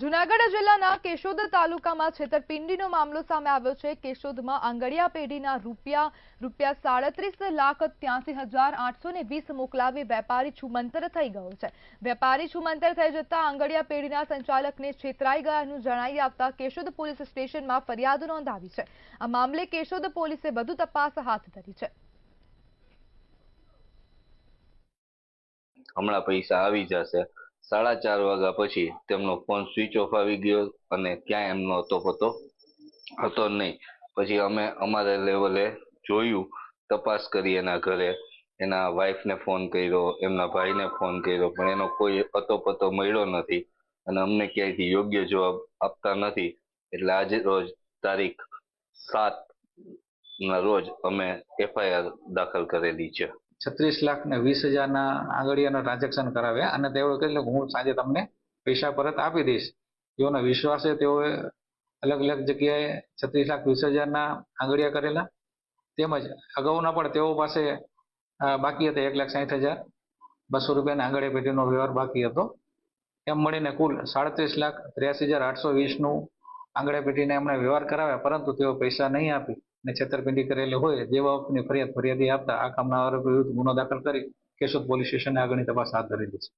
જુનાગઢ જિલ્લાના કેશોદ તાલુકામાં છેતરપિંડીનો મામલો સામે આવ્યો છે. કેશોદમાં આંગડિયા પેઢીના રૂપિયા રૂપિયા સાડત્રીસ લાખ ત્યાસી હજાર આઠસો ને વીસ મોકલાવી વેપારી છુમંતર થઈ ગયો છે. વેપારી છુમંતર થઈ જતા આંગડિયા પેઢીના સંચાલકને છેતરાઈ ગયાનું જણાવી આવતા કેશોદ પોલીસ સ્ટેશનમાં ફરિયાદ નોંધાવી છે. આ મામલે કેશોદ પોલીસે વધુ તપાસ હાથ ધરી છે. હમણાં પૈસા આવી જશે. સાડા ચાર વાગ્યા પછી તેમનો ફોન સ્વિચ ઓફ આવી ગયો અને ક્યાંય એમનો હતો પતો હતો નહીં. પછી અમે અમારા લેવલે જોયું, તપાસ કરી એના ઘરે. એના વાઈફને ફોન કર્યો, એમના ભાઈને ફોન કર્યો, પણ એનો કોઈ અતો પતો મળ્યો નથી. અને અમને ક્યાંયથી યોગ્ય જવાબ આપતા નથી. એટલે આજે રોજ તારીખ સાત ના રોજ અમે એફઆઈઆર દાખલ કરેલી છે. છત્રીસ લાખ ને વીસ હજારના આંગળીયાના ટ્રાન્ઝેક્શન કરાવ્યા અને તેઓએ કહ્યું હું સાંજે તમને પૈસા પરત આપી દઈશ. તેઓનો વિશ્વાસે તેઓએ અલગ અલગ જગ્યાએ છત્રીસ લાખ વીસ હજારના આંગળીયા કરેલા. તેમજ અગાઉના પણ તેઓ પાસે બાકી હતા એક લાખ સાઠ હજાર. બસો રૂપિયાના આંગળીયા પેટીનો વ્યવહાર બાકી હતો. એમ મળીને કુલ સાડત્રીસ લાખ ત્ર્યાસી હજાર આઠસો વીસનું આંગળીયા પેટીને એમણે વ્યવહાર કરાવ્યા, પરંતુ તેઓ પૈસા નહીં આપી. અને છેતરપિંડી કરેલી હોય બાબતની ફરિયાદ ફરિયાદી આપતા આ કામના આરોપી વિરુદ્ધ ગુનો દાખલ કરી કેશોદ પોલીસ સ્ટેશને આગળની તપાસ હાથ ધરેલી છે.